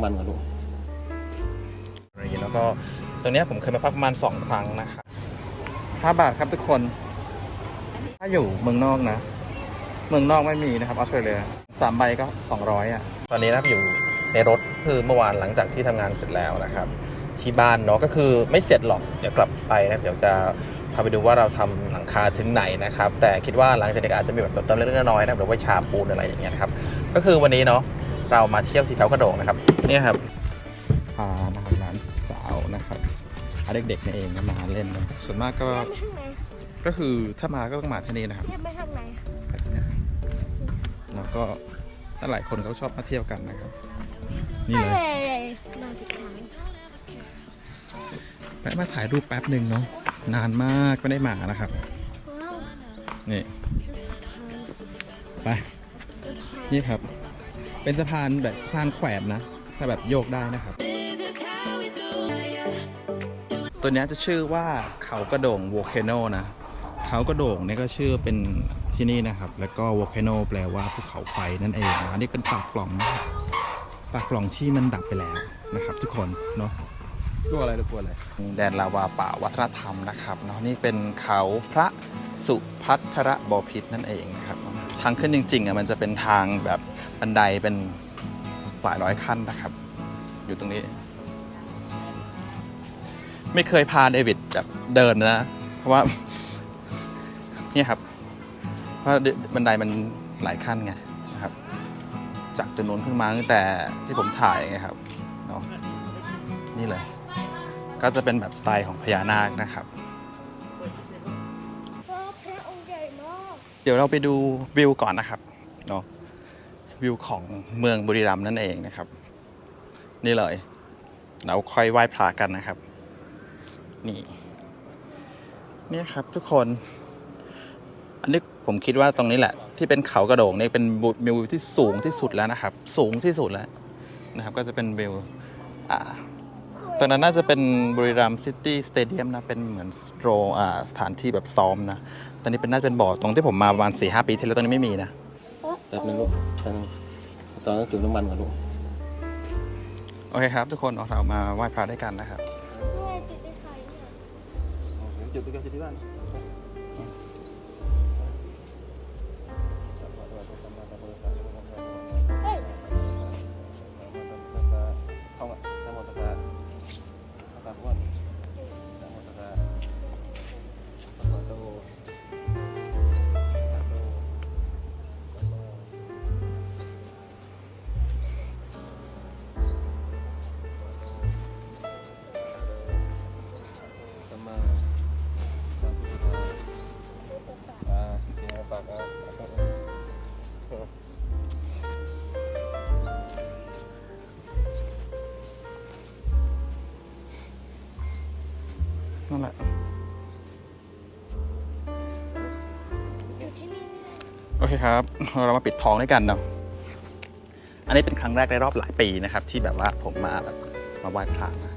น้ำมันก่อนลูกแล้วก็ตรงเนี้ยผมเคยมาพักประมาณ 2 ครั้งนะครับ5บาทครับทุกคน ถ้าอยู่เมืองนอกนะ เมืองนอกไม่มีนะครับออสเตรเลียสามใบก็ 200อะ ตอนนี้นะครับอยู่ในรถคือเมื่อวานหลังจากที่ทำงานเสร็จแล้วนะครับ ที่บ้านเนาะก็คือไม่เสร็จหรอก เดี๋ยวกลับไปนะเดี๋ยวจะพาไปดูว่าเราทำหลังคาถึงไหนนะครับ แต่คิดว่าหลังจากนี้อาจจะมีแบบเติมเล็กๆน้อยๆนะครับหรือว่าฉาบปูนอะไรอย่างเงี้ยนะครับ ก็คือวันนี้เนาะ เรามาเที่ยวที่แถวกระโดงนะครับเนี่ยครับพานะครับหลานสาวนะครับพาเด็กๆนี่เองมาเล่นนะส่วนมากก็ไปข้างในก็คือถ้ามาก็ต้องมาที่นี่นะครับเทียบไปข้างในแบบนี้นะครับแล้วก็ถ้าหลายคนเขาชอบมาเที่ยวกันนะครับ นี่เลยมาสุดท้ายแวะมาถ่ายรูปแป๊บหนึ่งเนาะนานมากไม่ได้มานะครับว้าวนี่ไปนี่ครับ เป็นสะพานแบบสะพานแขวนนะ ถ้าแบบโยกได้นะครับ ตัวเนี้ยจะชื่อว่าเขากระโด่ง volcano นะ เขากระโด่งเนี่ยก็ชื่อเป็นที่นี่นะครับ แล้วก็ volcano แปลว่าภูเขาไฟนั่นเองนะนี่เป็นปากปล่องนะครับปากปล่องที่มันดับไปแล้วนะครับ ทุกคนเนาะกลัวอะไรหรือกลัวอะไรแดนลาวาป่าวัฒนธรรมนะครับเนาะนี่เป็นเขาพระสุพัทรบพิตรนั่นเองนะครับทางขึ้นจริงๆอะมันจะเป็นทางแบบ บันไดเป็นหลายร้อยขั้นนะครับ อยู่ตรงนี้ ไม่เคยพาเดวิดแบบเดินนะ เพราะว่า นี่ครับ เพราะบันไดมันหลายขั้นไงนะครับ จากตัวนู้นขึ้นมาตั้งแต่ที่ผมถ่ายไงครับเนาะนี่เลย ก็จะเป็นแบบสไตล์ของพญานาคนะครับเดี๋ยวเราไปดูวิวก่อนนะครับ วิวของเมืองบุรีรัมย์นั่นเองนะครับ นี่เลย เราค่อยไหว้พระกันนะครับ นี่เนี่ยครับทุกคน อันนี้ผมคิดว่าตรงนี้แหละ ที่เป็นเขากระโดงนี่เป็นวิวที่สูงที่สุดแล้วนะครับ สูงที่สุดแล้วนะครับ ก็จะเป็นวิวอ่าตรงนั้นน่าจะเป็นบุรีรัมย์ซิตี้สเตเดียมนะ เป็นเหมือนโรอ่าสถานที่แบบซ้อมนะ ตอนนี้เป็นน่าจะเป็นบ่อตรงที่ผมมาประมาณสี่ห้าปีที่แล้วตอนนี้ไม่มีนะ แป๊บนึงลูกแป๊บนึงตอนนั้นจุดน้ำมันก่อนลูกโอเคครับ ทุกคนเรามาไหว้พระด้วยกันนะครับนี่ไงจุดที่ใครเนี่ย จุดไปกันจุดที่บ้าน ครับ เรามาปิดทองด้วยกันเนาะอันนี้เป็นครั้งแรกในรอบหลายปีนะครับ ที่แบบว่าผมมาแบบมาไหว้พระนะ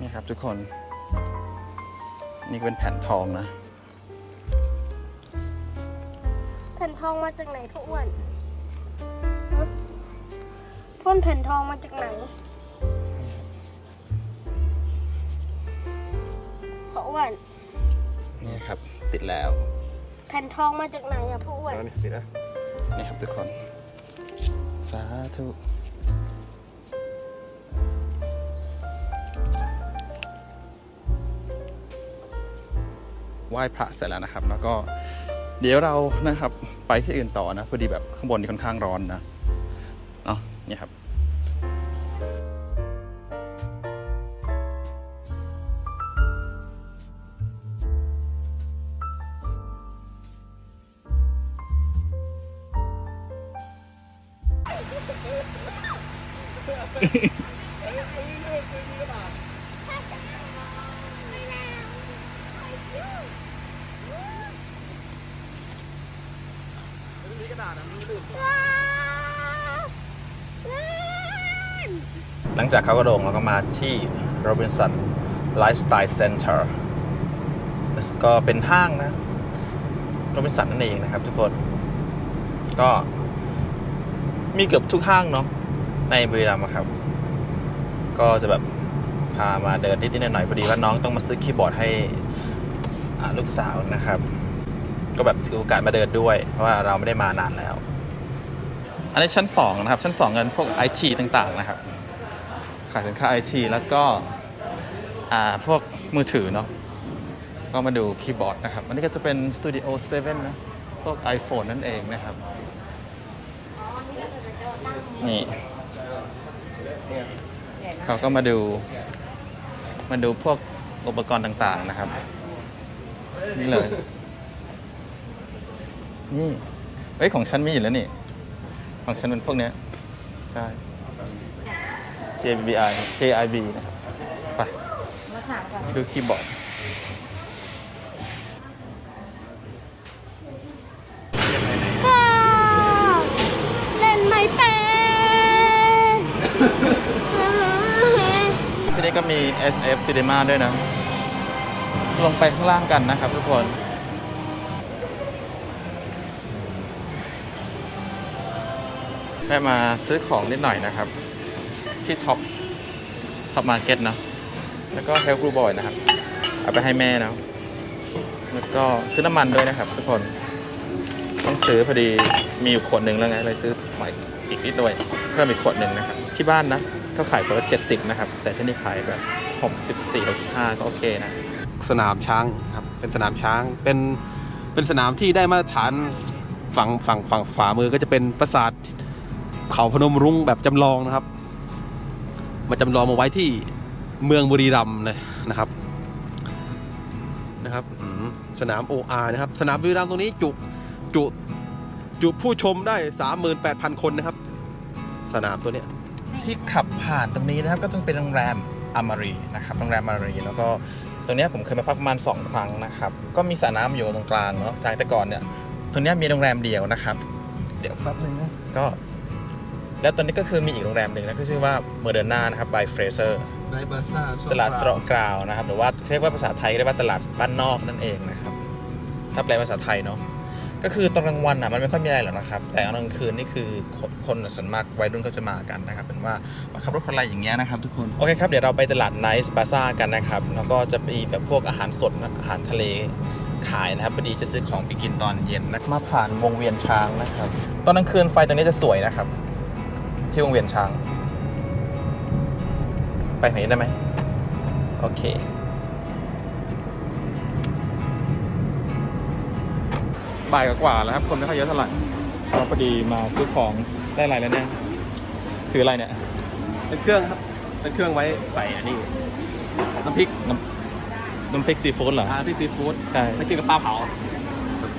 นี่ครับทุกคน นี่เป็นแผ่นทองนะ แผ่นทองมาจากไหนพ่ออ้วนฮะพ่นแผ่นทองมาจากไหน ออ้วนนี่ครับติดแล้วแผ่นทองมาจากไหนอะพ่ออ้วน เอานี่ปิดนะนี่ครับทุกคน สาธุไหว้พระเสร็จแล้วนะครับ แล้วก็เดี๋ยวเรานะครับไปที่อื่นต่อนะพอดีแบบข้างบนนี่ค่อนข้างร้อนนะเนาะนี่ครับ หลังจากเขากระโดงเราก็มาที่ Robinson Lifestyle Center ก็เป็นห้างนะโรบินสันนั่นเองนะครับทุกคน ก็มีเกือบทุกห้างเนาะ ในบุรีรัมย์ครับ ก็จะแบบพามาเดินนิดๆหน่อยๆพอดีว่าน้องต้องมาซื้อคีย์บอร์ดให้ลูกสาวนะครับ ก็แบบถือโอกาสมาเดินด้วย เพราะว่าเราไม่ได้มานานแล้ว อันนี้ชั้น 2 นะครับ ชั้น2เงินพวกไอทีต่างๆนะครับ ขายสินค้าไอทีแล้วก็อ่าพวกมือถือเนาะก็มาดูคีย์บอร์ดนะครับ อันนี้ก็จะเป็น Studio 7 นะ พวก iPhone นั่นเองนะครับ นี่ เขาก็มาดู มาดูพวกอุปกรณ์ต่างๆนะครับ นี่เลย นี่เฮ้ยของฉันมีอยู่แล้วนี่ ของฉันเป็นพวกเนี้ย ใช่ JBI JIB นะครับ ไปมาถามก่อนดูคีย์บอร์ด ก็มี SF Cinema ด้วยนะ ลงไปข้างล่างกันนะครับทุกคนแม่มาซื้อของนิดหน่อยนะครับ ที่ท็อปท็อปมาร์เก็ตเนอะแล้วก็ Health Food Boy นะครับ เอาไปให้แม่เนอะแล้วก็ซื้อน้ำมันด้วยนะครับ ทุกคน ต้องซื้อพอดีมีอยู่ขวดหนึ่งแล้วไงเลยซื้อใหม่อีกนิดด้วย เพิ่มอีกขวดหนึ่งนะครับ ที่บ้านนะ ก็ขายขวดละ70นะครับ แต่ที่นี่ขายแบบ64 65ก็โอเคนะ สนามช้างครับ เป็นสนามช้าง เป็นเป็นสนามที่ได้มาตรฐานฝั่งฝั่งฝั่งขวามือก็จะเป็นปราสาทเขาพนมรุ้งแบบจำลองนะครับ มาจำลองมาไว้ที่เมืองบุรีรัมย์เลยนะครับนะครับอืมสนาม OR นะครับ สนามบุรีรัมย์ตรงนี้จุจุจุผู้ชมได้ 38,000 คนนะครับ สนามตัวเนี้ย ที่ขับผ่านตรงนี้นะครับ ก็จะเป็นโรงแรมอมารีนะครับโรงแรมอมารีแล้วก็ตรงเนี้ยผมเคยมาพักประมาณ 2 ครั้งนะครับ ก็มีสระน้ำอยู่ตรงกลางเนาะจากแต่ก่อนเนี่ยตรงเนี้ยมีโรงแรมเดียวนะครับ เดี๋ยวแป๊บนึงนะก็ แล้วตอนนี้ก็คือมีอีกโรงแรมหนึ่งนะก็ชื่อว่าเมอร์เดนานะครับ by Fraser ในบาซ่าตลาดสระกราวนะครับหรือว่าเรียกว่าภาษาไทยเรียกว่าตลาดบ้านนอกนั่นเองนะครับ ถ้าแปลภาษาไทยเนาะ ก็คือตอนกลางวันอะมันไม่ค่อยมีอะไรหรอกนะครับ แต่ตอนกลางคืนนี่คือคนส่วนมากวัยรุ่นเขาจะมากันนะครับเป็นว่ามาขับรถคนไรอย่างเงี้ยนะครับทุกคน โอเคครับเดี๋ยวเราไปตลาดไนท์บาซ่ากันนะครับ แล้วก็จะมีแบบพวกอาหารสดอาหารทะเลขายนะครับพอดีจะซื้อของไปกินตอนเย็นนะมาผ่านวงเวียนช้างนะครับ ตอนกลางคืนไฟตรงนี้จะสวยนะครับ ที่วงเวียนช้าง ไปไหนได้ไหมโอเค บ่ายกว่าๆแล้วครับ คนไม่ค่อยเยอะเท่าไหร่ก็พอดีมาซื้อของได้อะไรแล้วเนี่ยถืออะไรเนี่ยเป็นเครื่องครับ เป็นเครื่องไว้ใส่อันนี้น้ำพริกน้ำน้ำพริกซีฟู้ดเหรออ่าพริกซีฟู้ดใช่ไม่กินกับปลาเผา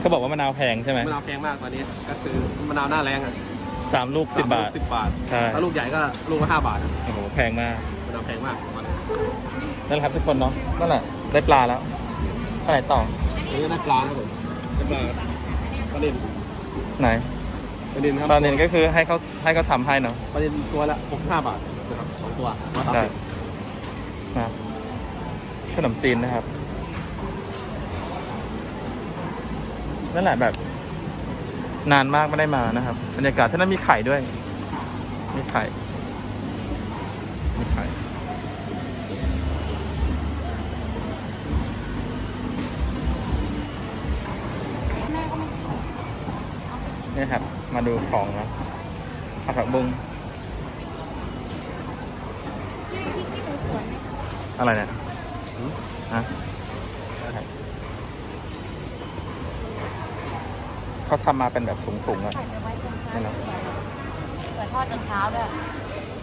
เขาบอกว่ามะนาวแพงใช่ไหมมะนาวแพงมากตอนนี้ ก็คือมะนาวหน้าแรงอะสามลูกสิบบาทสิบบาทใช่ถ้าลูกใหญ่ก็ลูกละห้าบาทโอ้โหแพงมากมะนาวแพงมากมันนั่นแหละครับทุกคนเนาะนั่นแหละได้ปลาแล้วเท่าไหร่ต่อนี่ก็ได้ปลาครับผมได้ปลา ปลาเด่นไหนปลาเด่นครับตอนนี้ก็คือให้เขาให้เขาทำให้เนาะปลาเด่นตัวละหกห้าบาทนะครับสองตัวร้อยสามใช่สิบนะขนมจีนนะครับ นั่นแหละแบบ นานมากไม่ได้มานะครับบรรยากาศที่นั่นมีไข่ด้วย มีไข่มีไข่ นี่ครับ มาดูของนะผักผักบุ้งอะไรเนี่ยฮะเขาทำมาเป็นแบบถุงๆอะใส่ไปไว้ตรงกลางนี่นะเปิดทอดจนเช้าด้วย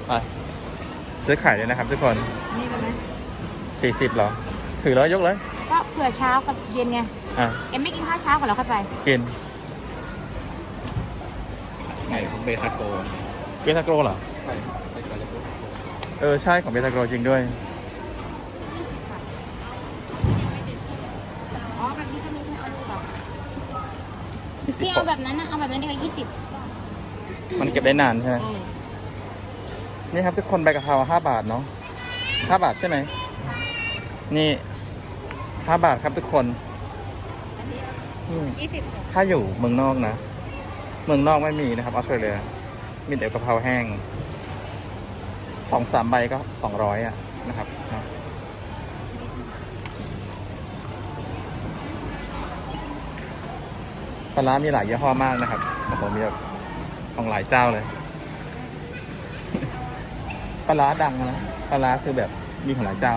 ไปซื้อไข่ด้วยนะครับทุกคน นี่ได้ไหม40เหรอ ถือแล้วยกเลย ก็เผื่อเช้ากับเย็นไง อะ เอ็มไม่กินข้าวเช้าก่อนแล้วค่อยไป กิน ไก่เบทาโกเบทาโกรเหรอ ใช่ไก่ไก่เออ ใช่ของเบทาโกรจริงด้วย อ๋อแบบนี้ก็มีแค่เอาลูกเหรอมีสิบพี่ขเอาวดแบบนั้นนะเอาแบบนั้นดีกว่ายี่สิบมันเก็บได้นานใช่ไหมนี่ครับทุกคนใบกะเพราห้าบาทเนาะห้าบาทใช่ไหม นี่ห้าบาทครับทุกคนอืมยี่สิบถ้าอยู่เมืองนอกนะ เมืองนอกไม่มีนะครับออสเตรเลียมีแต่กะเพราแห้งสองสามใบก็สองร้อยอะนะครับปลาร้ามีหลายยี่ห้อมากนะครับโอ้โหมีแบบของหลายเจ้าเลยปลาร้าดังนะปลาร้าคือแบบมีของหลายเจ้า